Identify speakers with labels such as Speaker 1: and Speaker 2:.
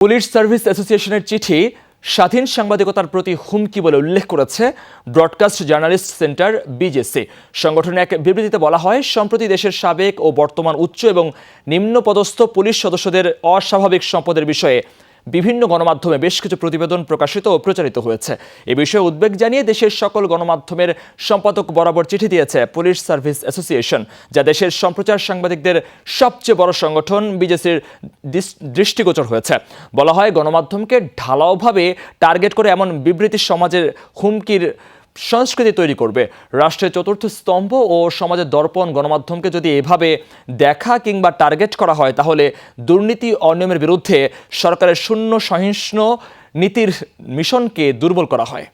Speaker 1: Police service অ্যাসোসিয়েশনের চিঠি স্বাধীন সাংবাদিকতার প্রতি হুমকি বলে উল্লেখ করেছে ব্রডকাস্ট জার্নালিস্ট সেন্টার বিজেসি। সংগঠনের এক বিবৃতিতে বলা হয়, সম্প্রতি দেশের সাবেক ও বর্তমান উচ্চ এবং নিম্নপদস্থ পুলিশ সদস্যদের অস্বাভাবিক সম্পদের বিষয়ে বিভিন্ন গণমাধ্যমে বেশ কিছু প্রতিবেদন প্রকাশিত ও প্রচারিত হয়েছে। এ বিষয়ে উদ্বেগ জানিয়ে দেশের সকল গণমাধ্যমের সম্পাদক বরাবর চিঠি দিয়েছে পুলিশ সার্ভিস অ্যাসোসিয়েশন, যা দেশের সম্প্রচার সাংবাদিকদের সবচেয়ে বড় সংগঠন বিজেসির দৃষ্টিগোচর হয়েছে। বলা হয়, গণমাধ্যমকে ঢালাওভাবে টার্গেট করে এমন বিবৃতি সমাজের হুমকির সংস্কৃতি তৈরি করবে। রাষ্ট্রের চতুর্থ স্তম্ভ ও সমাজের দর্পণ গণমাধ্যমকে যদি এভাবে দেখা কিংবা টার্গেট করা হয়, তাহলে দুর্নীতি অনিয়মের বিরুদ্ধে সরকারের শূন্য সহিষ্ণু নীতির মিশনকে দুর্বল করা হয়।